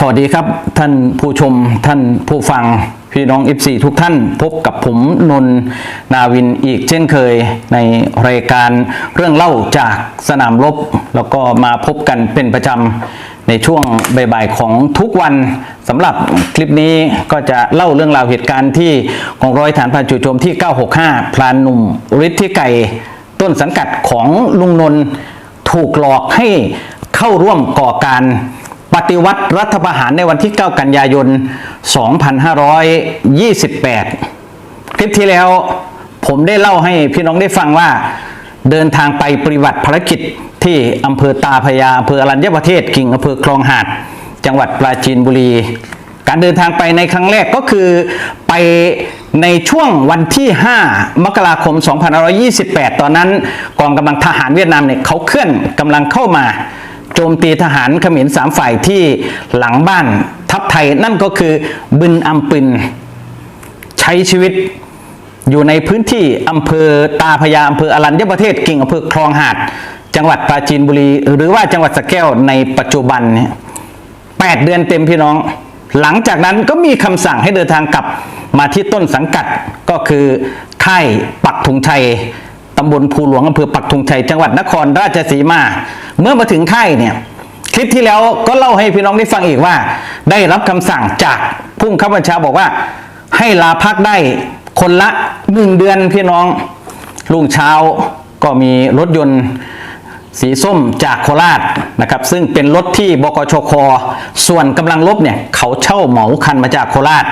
สวัสดีครับท่านผู้ชมท่านผู้ฟังพี่น้อง FC ทุกท่านพบกับผมนนทนาวินอีกเช่นเคยในรายการเรื่องเล่าจากสนามรบ แล้วก็มาพบกันเป็นประจำในช่วงบ่ายๆของทุกวันสำหรับคลิปนี้ก็จะเล่าเรื่องราวเหตุการณ์ที่กองร้อยฐานพันจู่โจมที่ 965 พลานหนุ่มฤทธิไก่ต้นสังกัดของลุงนนท์ถูกหลอกให้เข้าร่วมก่อการ ปฏิวัติรัฐประหารในวันที่ 9 กันยายน 2528 คลิปที่แล้วผมได้เล่าให้พี่น้องได้ฟังว่า เดินทางไปปฏิบัติภารกิจที่อำเภอตาพยาอำเภออรัญญประเทศกิ่งอำเภอคลองหาด จังหวัดปราจีนบุรี การเดินทางไปในครั้งแรกก็คือไปในช่วงวันที่ 5 มกราคม 2528 ตอนนั้นกองกำลังทหารเวียดนามเนี่ยเขาเคลื่อนกำลังเข้ามา โจมตีทหารเขมรสามฝ่ายที่หลังบ้านทัพไทยนั่นก็คือบึนอัมปิน ใช้ชีวิตอยู่ในพื้นที่อำเภอตาพยาอำเภออรัญญประเทศกิ่งอำเภอคลองหาด จังหวัดปราจีนบุรี หรือว่าจังหวัดสะแก้วในปัจจุบันเนี่ยแปดเดือนเต็มพี่น้อง หลังจากนั้นก็มีคำสั่งให้เดินทางกลับมาที่ต้นสังกัดก็คือค่ายปักธงชัย ตำบลภูหลวงอำเภอปักธงชัยจังหวัดนครราชสีมา เมื่อมาถึงค่ายเนี่ยคลิปที่แล้วก็เล่าให้พี่น้องได้ฟังอีกว่า ได้รับคำสั่งจากผู้บังคับบัญชาบอกว่า ให้ลาพักได้คนละหนึ่งเดือนพี่น้องรุ่งเช้าก็มีรถยนต์สีส้มจากโคราชนะครับ ซึ่งเป็นรถที่บกชค ส่วนกำลังรบเนี่ยเขาเช่าเหมาคันมาจากโคราช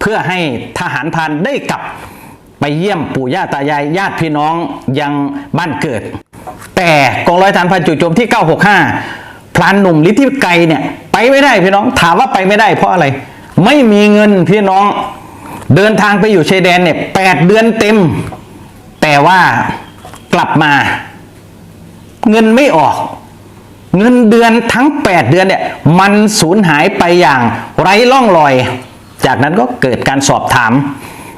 เพื่อให้ทหารพานได้กลับ ไปเยี่ยมปู่ย่าตายายญาติพี่น้องยังบ้านเกิด แต่กองร้อยฐานพันจู่โจมที่ 965 พลานหนุ่มลิทธิไกรเนี่ยไปไม่ได้พี่น้องถามว่าไปไม่ได้เพราะอะไร ไม่มีเงินพี่น้องเดินทางไปอยู่ชายแดนเนี่ยแปดเดือนเต็ม แต่ว่ากลับมา เงินไม่ออก เงินเดือนทั้ง 8 เดือนเนี่ยมันสูญหายไปอย่างไร้ร่องรอย จากนั้นก็เกิดการสอบถาม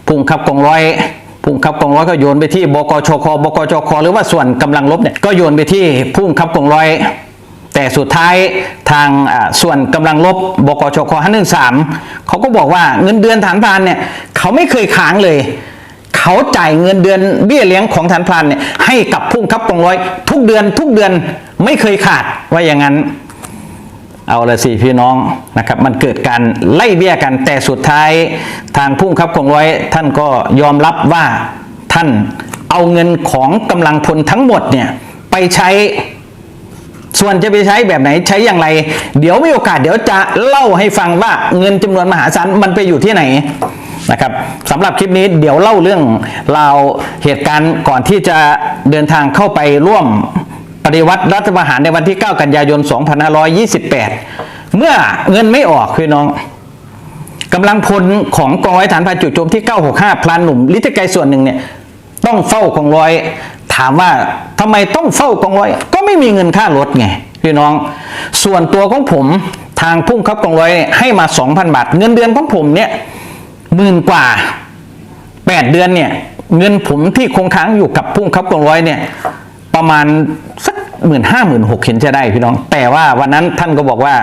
พุ่งขับกองร้อยพุ่งขับกองร้อยก็โยนไปที่บกชคบกชคหรือว่าส่วนกำลังลบเนี่ยก็โยนไปที่พุ่งขับกองร้อย แต่สุดท้ายทางส่วนกำลังลบบกชค513เขาก็บอกว่าเงินเดือนฐานพานเนี่ยเขาไม่เคยค้างเลยเขาจ่ายเงินเดือนเบี้ยเลี้ยงของฐานพานเนี่ยให้กับผู้บังคับกองร้อย ทุกเดือนทุกเดือนไม่เคยขาดว่าอย่างนั้น เอาละสิพี่น้องนะครับ มันเกิดการไล่เบี้ยกัน แต่สุดท้ายทางผู้บังคับกองร้อยท่านก็ยอมรับว่าท่านเอาเงินของกำลังพลทั้งหมดเนี่ยไปใช้ส่วนจะไปใช้แบบไหนใช้อย่างไร เดี๋ยวมีโอกาสเดี๋ยวจะเล่าให้ฟังว่าเงินจำนวนมหาศาลมันไปอยู่ที่ไหนนะครับสำหรับคลิปนี้เดี๋ยวเล่าเรื่องราวเหตุการณ์ก่อนที่จะเดินทางเข้าไปร่วม ปฏิวัติรัฐประหารในวันที่ 9 กันยายน 2528 เมื่อเงินไม่ออกพี่น้องกำลังพลของกองร้อยฐานพรานจู่โจมที่ 965 พลานหนุ่มลิทธิไกส่วนหนึ่งเนี่ยต้องเฝ้ากองร้อย ถามว่าทำไมต้องเฝ้ากองร้อย ก็ไม่มีเงินค่ารถไงพี่น้อง ส่วนตัวของผมทางพุ่งครับกองร้อยให้มา 2,000 บาท เงินเดือนของผมเนี่ยหมื่นกว่า 8 เดือนเนี่ยเงินผมที่คงค้างอยู่กับพุ่งครับกองร้อยเนี่ยประมาณสัก หมื่นห้าหมื่นหกเห็นจะได้พี่น้อง แต่ว่าวันนั้นท่านก็บอกว่า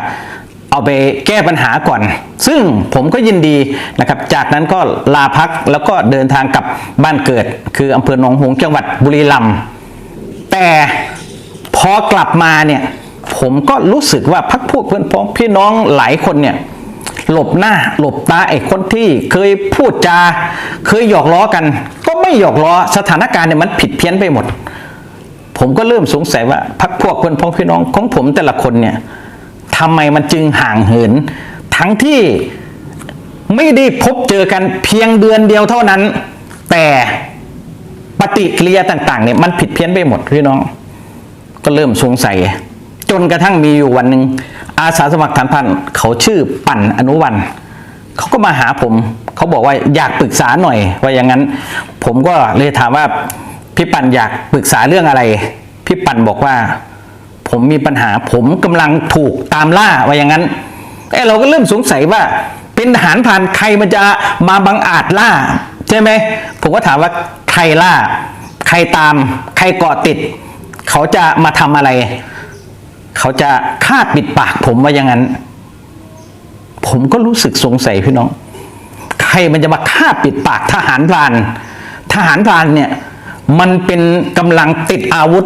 เอาไปแก้ปัญหาก่อน ซึ่งผมก็ยินดีนะครับ จากนั้นก็ลาพักแล้วก็เดินทางกลับบ้านเกิด คืออำเภอหนองหงส์จังหวัดบุรีรัมย์แต่พอกลับมาเนี่ยผมก็รู้สึกว่าพักพวกเพื่อนพ้องพี่น้องหลายคนเนี่ยหลบหน้าหลบตาไอ้คนที่เคยพูดจา เคยหยอกล้อกัน ก็ไม่หยอกล้อสถานการณ์เนี่ยมันผิดเพี้ยนไปหมด ผมก็เริ่มสงสัยว่าพักพวกเพื่อนพ้องพี่น้องของผมแต่ละคนเนี่ยทำไมมันจึงห่างเหิน ทั้งที่ไม่ได้พบเจอกันเพียงเดือนเดียวเท่านั้น แต่ปฏิกิริยาต่างๆเนี่ยมันผิดเพี้ยนไปหมดพี่น้อง ก็เริ่มสงสัย จนกระทั่งมีอยู่วันหนึ่งอาสาสมัครฐานพันเขาชื่อปั่นอนุวันเขาก็มาหาผม เขาบอกว่าอยากปรึกษาหน่อยว่าอย่างนั้น ผมก็เลยถามว่า พี่ปั่นอยากปรึกษาเรื่องอะไร พี่ปั่นบอกว่า ผมมีปัญหาผมกำลังถูกตามล่าว่าอย่างนั้นเอ้เราก็เริ่มสงสัยว่า เป็นทหารผ่านใครมันจะมาบังอาจล่า ใช่ไหมผมก็ถามว่าใครล่า ใครตาม ใครเกาะติด เขาจะมาทำอะไร เขาจะคาดปิดปากผมว่าอย่างนั้น ผมก็รู้สึกสงสัยพี่น้อง ใครมันจะมาฆ่าปิดปากทหารพราน ทหารพรานเนี่ย มันเป็นกำลังติดอาวุธ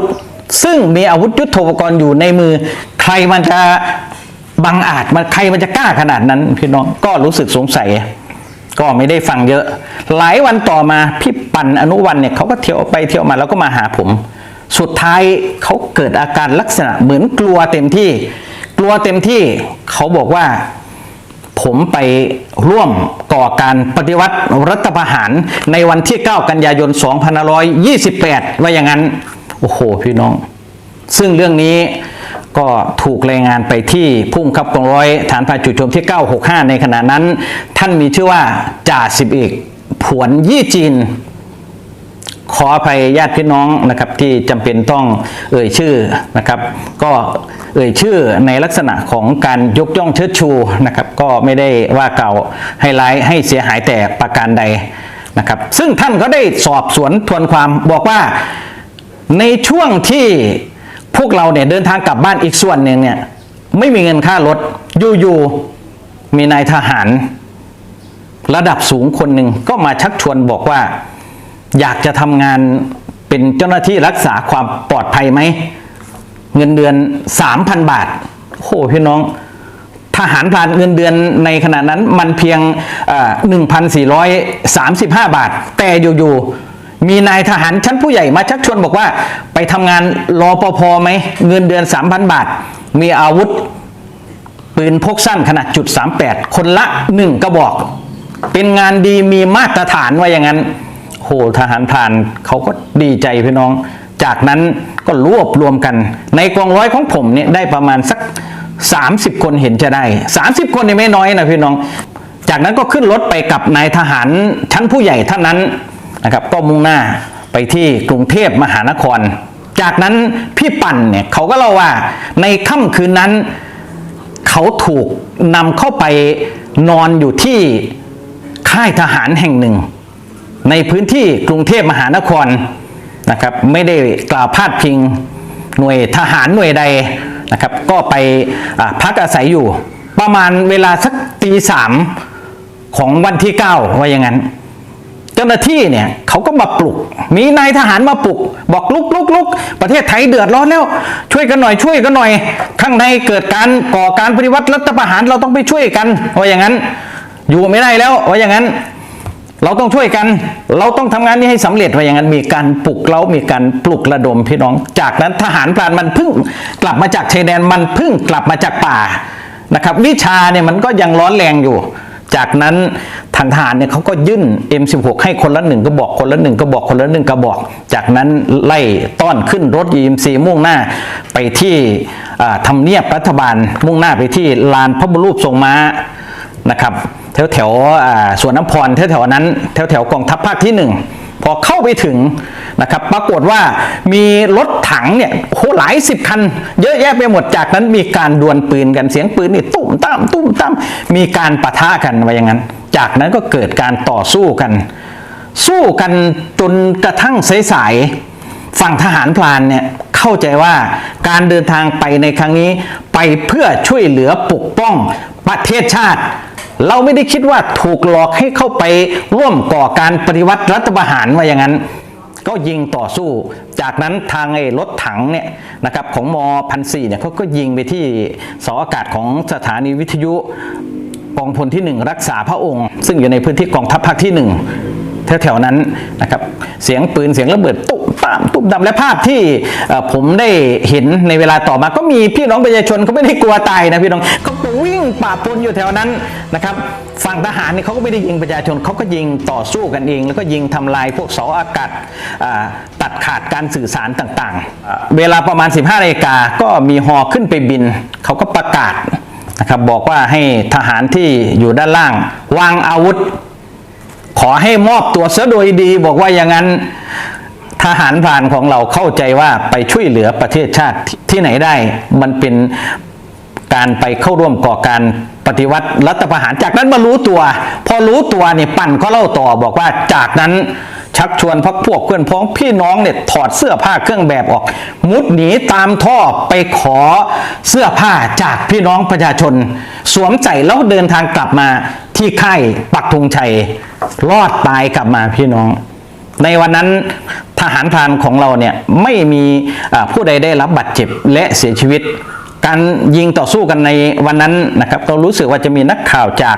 ซึ่งมีอาวุธยุทโธปกรณ์อยู่ในมือ ใครมันจะบังอาจมันใครมันจะกล้าขนาดนั้นพี่น้องก็รู้สึกสงสัย ก็ไม่ได้ฟังเยอะ หลายวันต่อมาพี่ปันอนุวันเนี่ยเขาก็เที่ยวไปเที่ยวมาแล้วก็มาหาผม สุดท้ายเขาเกิดอาการลักษณะเหมือนกลัวเต็มที่ กลัวเต็มที่เขาบอกว่า ผมไปร่วมก่อการปฏิวัติรัฐประหารในวันที่ 9 กันยายน 2528 ว่าอย่างนั้น โอ้โห พี่น้อง ซึ่งเรื่องนี้ก็ถูกรายงานไปที่พุ่งครับกองร้อยฐานพาจุดชมที่ 965 ในขณะนั้น ท่านมีชื่อว่าจ่าสิบเอกผวนยี่จีน ขออภัยญาติพี่น้องนะครับที่จำเป็นต้องเอ่ยชื่อนะครับ ก็เอ่ยชื่อในลักษณะของการยกย่องเชิดชูนะครับ ก็ไม่ได้ว่าเก่าให้ร้ายให้เสียหายแต่ประการใดนะครับ ซึ่งท่านก็ได้สอบสวนทวนความบอกว่าในช่วงที่พวกเราเนี่ยเดินทางกลับบ้านอีกส่วนหนึ่งเนี่ยไม่มีเงินค่ารถอยู่ๆมีนายทหาร ระดับสูงคนหนึ่งก็มาชักชวนบอกว่า อยากจะทำงานเป็นเจ้าหน้าที่รักษาความปลอดภัยไหม เงินเดือน 3,000 บาท โอ้พี่น้อง ทหารพรานเงินเดือนในขณะนั้นมันเพียงเอ่อ1,435 บาท แต่อยู่ๆมีนายทหารชั้นผู้ใหญ่มาชักชวนบอกว่า ไปทำงานรอปภไหม เงินเดือน 3,000 บาท มีอาวุธปืนพกสั้นขนาดจุด38 คนละ 1 กระบอก เป็นงานดีมีมาตรฐานว่าอย่างนั้น โหทหารพรานเขาก็ดีใจพี่น้อง จากนั้นก็รวบรวมกัน ในกองร้อยของผมเนี่ยได้ประมาณสัก 30 คนเห็นจะได้ 30 คนเนี่ยไม่น้อยนะพี่น้อง จากนั้นก็ขึ้นรถไปกับนายทหารชั้นผู้ใหญ่ท่านนั้นนะครับก็มุ่งหน้าไปที่กรุงเทพมหานคร จากนั้นพี่ปั่นเนี่ยเขาก็เล่าว่าในค่ำคืนนั้น เขาถูกนำเข้าไปนอนอยู่ที่ค่ายทหารแห่งหนึ่ง ในพื้นที่กรุงเทพมหานครนะครับ ไม่ได้กล่าวพาดพิงหน่วยทหารหน่วยใดนะครับ ก็ไปพักอาศัยอยู่ ประมาณเวลาสักตีสามของวันที่ 9 ว่าอย่างนั้น เจ้าหน้าที่เนี่ยเขาก็มาปลุก มีนายทหารมาปลุก บอกลุกลุกลุกประเทศไทยเดือดร้อนแล้ว ช่วยกันหน่อยช่วยกันหน่อย ข้างในเกิดการก่อการปฏิวัติรัฐประหารเราต้องไปช่วยกันว่าอย่างนั้น อยู่ไม่ได้แล้วว่าอย่างนั้น เราต้องช่วยกัน เราต้องทำงานนี้ให้สำเร็จว่าอย่างนั้นมีการปลุกเรามีการปลุกระดมพี่น้อง จากนั้นทหารพรานมันพิ่งกลับมาจากชายแดนมันพิ่งกลับมาจากป่านะครับวิชาเนี่ยมันก็ยังร้อนแรงอยู่ จากนั้นทางทหารเนี่ยเขาก็ยื่น M16 ให้คนละหนึ่งก็บอกคนละหนึ่งก็บอกคนละหนึ่งก็บอก จากนั้นไล่ต้อนขึ้นรถ EMC มุ่งหน้าไปที่ทำเนียบรัฐบาลมุ่งหน้าไปที่ลานพระบรมรูปทรงม้านะครับ แถวแถวสวนน้ำพรแถวแถวนั้น แถวแถวกองทัพภาคที่หนึ่งพอเข้าไปถึงนะครับ ปรากฏว่ามีรถถังเนี่ยโหหลายสิบคัน เยอะแยะไปหมดจากนั้นมีการดวลปืนกันเสียงปืนนี่ตุ้มตามตุ้มตามมีการปะทะกันว่าอย่างนั้น จากนั้นก็เกิดการต่อสู้กัน สู้กันจนกระทั่งสายๆฝั่งทหารพลานเนี่ยเข้าใจว่าการเดินทางไปในครั้งนี้ไปเพื่อช่วยเหลือปกป้องประเทศชาติ เราไม่ได้คิดว่าถูกหลอกให้เข้าไปร่วมก่อการปฏิวัติรัฐประหารว่าอย่างนั้น ก็ยิงต่อสู้ จากนั้นทางไอ้รถถังเนี่ยนะครับของมพันสี่เนี่ยเขาก็ยิงไปที่เสาอากาศของสถานีวิทยุกองพลที่หนึ่งรักษาพระองค์ ซึ่งอยู่ในพื้นที่กองทัพภาคที่หนึ่งแถวๆนั้นนะครับเสียงปืนเสียงระเบิดตุ มตามตุ้มดำและภาพที่ผมได้เห็นในเวลาต่อมา ก็มีพี่น้องประชาชนเขาไม่ได้กลัวตายนะพี่น้องเขาก็วิ่งป่าปนอยู่แถวนั้นนะครับฝั่งทหารนี่เขาก็ไม่ได้ยิงประชาชนเขาก็ยิงต่อสู้กันเอง แล้วก็ยิงทำลายพวกเสาอากาศตัดขาดการสื่อสารต่างๆ เวลาประมาณ 15นาฬิกาก็มีฮอขึ้นไปบินเขาก็ประกาศนะครับบอกว่าให้ทหารที่อยู่ด้านล่าง วางอาวุธ ขอให้มอบตัวเสียโดยดี บอกว่าอย่างนั้น ทหารพรานของเราเข้าใจว่าไปช่วยเหลือประเทศชาติที่ไหนได้ มันเป็นการไปเข้าร่วมก่อการปฏิวัติรัฐประหารจากนั้นมารู้ตัว พอรู้ตัวเนี่ยปั่นก็เล่าต่อบอกว่าจากนั้นชักชวนพักพวกเพื่อนพ้องพี่น้องเนี่ยถอดเสื้อผ้าเครื่องแบบออก มุดหนีตามท่อไปขอเสื้อผ้าจากพี่น้องประชาชน สวมใส่แล้วเดินทางกลับมาที่ค่ายปักธงชัย รอดตายกลับมาพี่น้อง ในวันนั้นทหารพรานของเราเนี่ยไม่มีผู้ใดได้รับบาดเจ็บและเสียชีวิต การยิงต่อสู้กันในวันนั้นนะครับเรารู้สึกว่าจะมีนักข่าวจาก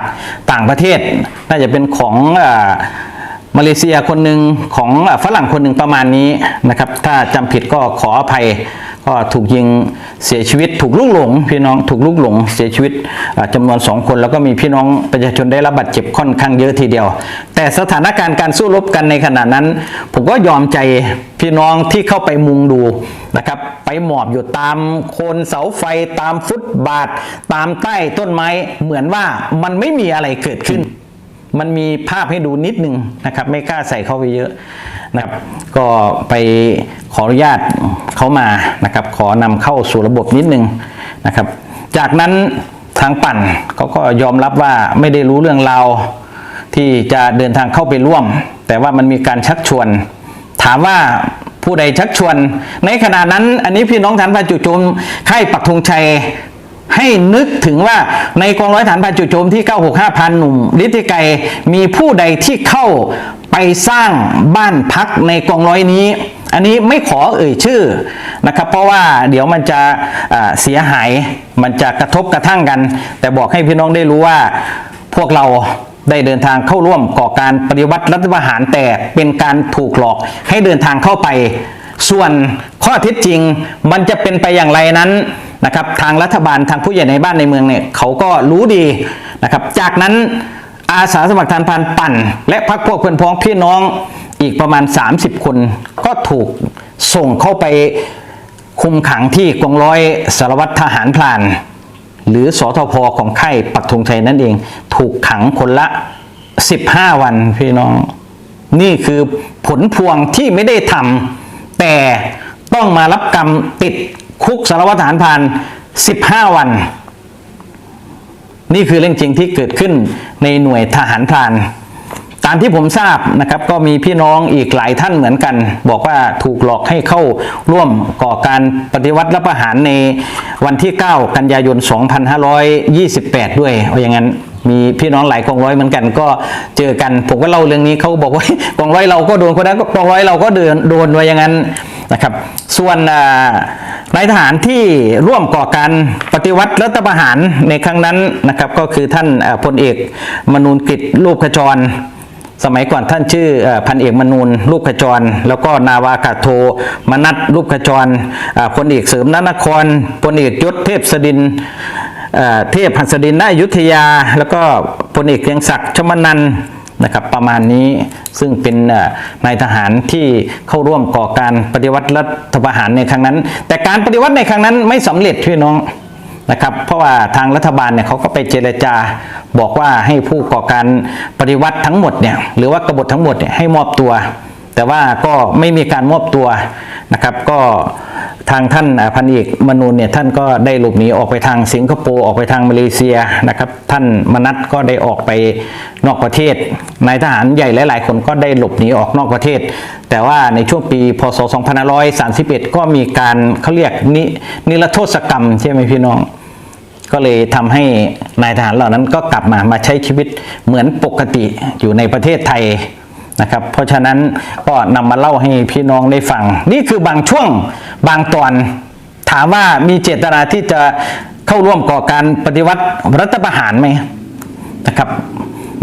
ต่างประเทศ น่าจะเป็นของอ มาเลเซียคนหนึ่งของฝรั่งคนหนึ่งประมาณนี้นะครับ ถ้าจำผิดก็ขออภัย ก็ถูกยิงเสียชีวิต ถูกลุกหลง พี่น้องถูกลุกหลงเสียชีวิตอ่าจำนวนสองคนแล้วก็มีพี่น้องประชาชนได้รับบาดเจ็บค่อนข้างเยอะทีเดียว แต่สถานการณ์การสู้รบกันในขณะนั้น ผมก็ยอมใจพี่น้องที่เข้าไปมุงดูนะครับไปหมอบอยู่ตามโคนเสาไฟตามฟุตบาท ตามใต้ต้นไม้เหมือนว่ามันไม่มีอะไรเกิดขึ้น มันมีภาพให้ดูนิดหนึ่งนะครับ ไม่กล้าใส่เข้าไปเยอะนะครับ ก็ไปขออนุญาตเขามานะครับ ขอนำเข้าสู่ระบบนิดหนึ่งนะครับ จากนั้นทางปั่นเขาก็ยอมรับว่าไม่ได้รู้เรื่องราวที่จะเดินทางเข้าไปร่วม แต่ว่ามันมีการชักชวน ถามว่าผู้ใดชักชวน ในขณะนั้นอันนี้พี่น้องฐานพาจุโจมค่ายปักธงชัย ให้นึกถึงว่าในกองร้อยฐานพาจุโจมที่ 965พันหนุ่มฤทธิไกรมีผู้ใดที่เข้าไปสร้างบ้านพักในกองร้อยนี้ อันนี้ไม่ขอเอ่ยชื่อนะครับ เพราะว่าเดี๋ยวมันจะอ่าเสียหายมันจะกระทบกระทั่งกัน แต่บอกให้พี่น้องได้รู้ว่าพวกเราได้เดินทางเข้าร่วมก่อการปฏิวัติรัฐประหารแต่เป็นการถูกหลอกให้เดินทางเข้าไป ส่วนข้อเท็จจริงมันจะเป็นไปอย่างไรนั้น นะครับทางรัฐบาลทางผู้ใหญ่ในบ้านในเมืองเนี่ยเขาก็รู้ดีนะครับจากนั้นอาสาสมัครทหารพานปั่น และพักพวกเพื่อนพ้องพี่น้องอีกประมาณ 30 คน ก็ถูกส่งเข้าไปคุมขังที่กองร้อยสารวัตรทหารพราน หรือสอทพของค่ายปักธงชัยนั่นเอง ถูกขังคนละ 15 วันพี่น้อง นี่คือผลพวงที่ไม่ได้ทำแต่ต้องมารับกรรมติด คุกสารวัตรทหารพราน 15 วัน นี่คือเรื่องจริงที่เกิดขึ้นในหน่วยทหารพราน ตามที่ผมทราบนะครับ ก็มีพี่น้องอีกหลายท่านเหมือนกัน บอกว่าถูกหลอกให้เข้าร่วมก่อการปฏิวัติรับประหารในวันที่ 9 กันยายน 2528 ด้วยเอาอย่างนั้นมีพี่น้องหลายกองร้อยเหมือนกันก็เจอกัน ผมก็เล่าเรื่องนี้เขาบอกว่ากองร้อยเราก็โดนคนนั้นก็กองร้อยเราก็เดินโดนไว้อย่างนั้น นะครับ ส่วนนายทหารที่ร่วมก่อการปฏิวัติรัฐประหารในครั้งนั้นนะครับก็คือท่านพลเอกมนูนกฤษรูปขจร สมัยก่อนท่านชื่อพันเอกมนูนลูกขจร แล้วก็นาวากาโทมนัทลูกขจรพลเอกเสริมนนครพลเอกยศเทพสดินเทพหัสดินนายุทธยา แล้วก็พลเอกเกียงศักดิ์ชมนันท์ นะครับประมาณนี้ซึ่งเป็นนายทหารที่เข้าร่วมก่อการปฏิวัติรัฐประหารในครั้งนั้น แต่การปฏิวัติในครั้งนั้นไม่สำเร็จพี่น้องนะครับเพราะว่าทางรัฐบาลเนี่ยเขาก็ไปเจรจาบอกว่าให้ผู้ก่อการปฏิวัติทั้งหมดเนี่ยหรือว่ากบฏทั้งหมดเนี่ยให้มอบตัว แต่ว่าก็ไม่มีการมอบตัวนะครับก็ ทางท่านพันเอกมนูนเนี่ยท่านก็ได้หลบหนีออกไปทางสิงคโปร์ออกไปทางมาเลเซียนะครับ ท่านมนัทก็ได้ออกไปนอกประเทศนายทหารใหญ่หลาย ๆ คนก็ได้หลบหนีออกนอกประเทศ แต่ว่าในช่วงปีพศ 2531 ก็มีการเขาเรียกนินิรโทษกรรมใช่ไหมพี่น้องก็เลยทำให้นายทหารเหล่านั้นก็กลับมามาใช้ชีวิตเหมือนปกติอยู่ในประเทศไทย นะครับ เพราะฉะนั้นก็นำมาเล่าให้พี่น้องได้ฟัง นี่คือบางช่วงบางตอน ถามว่ามีเจตนาที่จะเข้าร่วมก่อการปฏิวัติรัฐประหารไหมนะครับ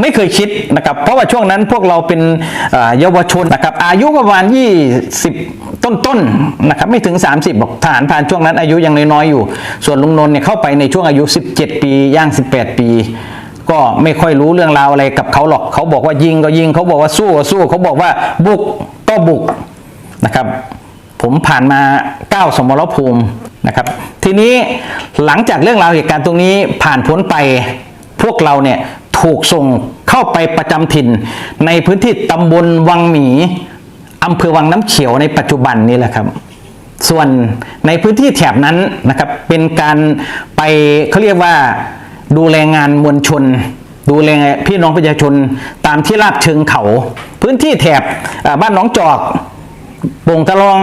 ไม่เคยคิดนะครับเพราะว่าช่วงนั้นพวกเราเป็นเยาวชนนะครับอายุประมาณ 20 ต้นๆนะครับไม่ถึง 30บอกทหารพรานช่วงนั้นอายุยังน้อยๆอยู่ ส่วนลุงนนท์เนี่ยเข้าไปในช่วงอายุ 17 ปีย่าง 18 ปี ก็ไม่ค่อยรู้เรื่องราวอะไรกับเขาหรอก เขาบอกว่ายิงก็ยิง เขาบอกว่าสู้ก็สู้ เขาบอกว่าบุกก็บุกนะครับ ผมผ่านมาเก้าสมรภูมินะครับ ทีนี้หลังจากเรื่องราวเหตุการณ์ตรงนี้ผ่านพ้นไปพวกเราเนี่ยถูกส่งเข้าไปประจำถิ่น ในพื้นที่ตำบลวังหมีอำเภอวังน้ำเขียวในปัจจุบันนี้แหละครับ ส่วนในพื้นที่แถบนั้นนะครับเป็นการไปเขาเรียกว่า ดูแลงานมวลชน ดูแลพี่น้องประชาชนตามที่ราบเชิงเขา พื้นที่แถบบ้านหนองจอกโป่งตะลอง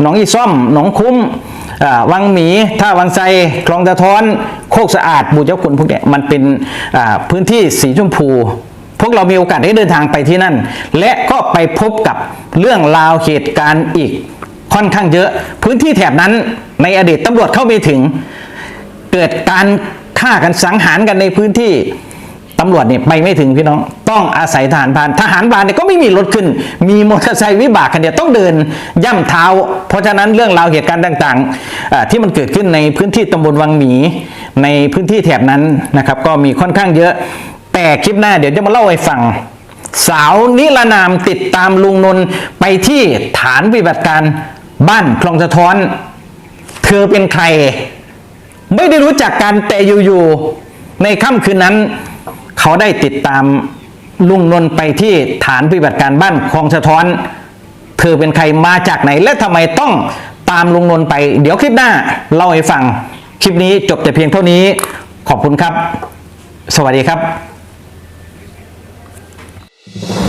หนองอีซ่อม หนองคุ้มวังหมี ท่าวังไซคลองตะท้อน โคกสะอาดบูเจ้าคุณพวกเนี้ยมันเป็นพื้นที่สีชมพู พวกเรามีโอกาสได้เดินทางไปที่นั่น และก็ไปพบกับเรื่องราวเหตุการณ์อีกค่อนข้างเยอะ พื้นที่แถบนั้นในอดีตตำรวจเข้าไม่ถึง เกิดการ ฆ่ากันสังหารกันในพื้นที่ตำรวจเนี่ยไปไม่ถึงพี่น้อง ต้องอาศัยทหารพานทหารพานเนี่ยก็ไม่มีรถขึ้น มีมอเตอร์ไซค์วิบากกันเนี่ยต้องเดินย่ำเท้า เพราะฉะนั้นเรื่องราวเหตุการณ์ต่างๆ ที่มันเกิดขึ้นในพื้นที่ตำบลวังหมี ในพื้นที่แถบนั้นนะครับ ก็มีค่อนข้างเยอะ แต่คลิปหน้าเดี๋ยวจะมาเล่าให้ฟัง สาวนิรนามติดตามลุงนนท์ไปที่ฐานปฏิบัติการบ้านคลองสะท้อน เธอเป็นใคร ไม่ได้รู้จักกันแต่อยู่ๆในค่ำคืนนั้น เขาได้ติดตามลุงนนไปที่ฐานปฏิบัติการบ้านคลองสะท้อน เธอเป็นใครมาจากไหน และทำไมต้องตามลุงนนไปเดี๋ยวคลิปหน้าเล่าให้ฟัง คลิปนี้จบแต่เพียงเท่านี้ขอบคุณครับ สวัสดีครับ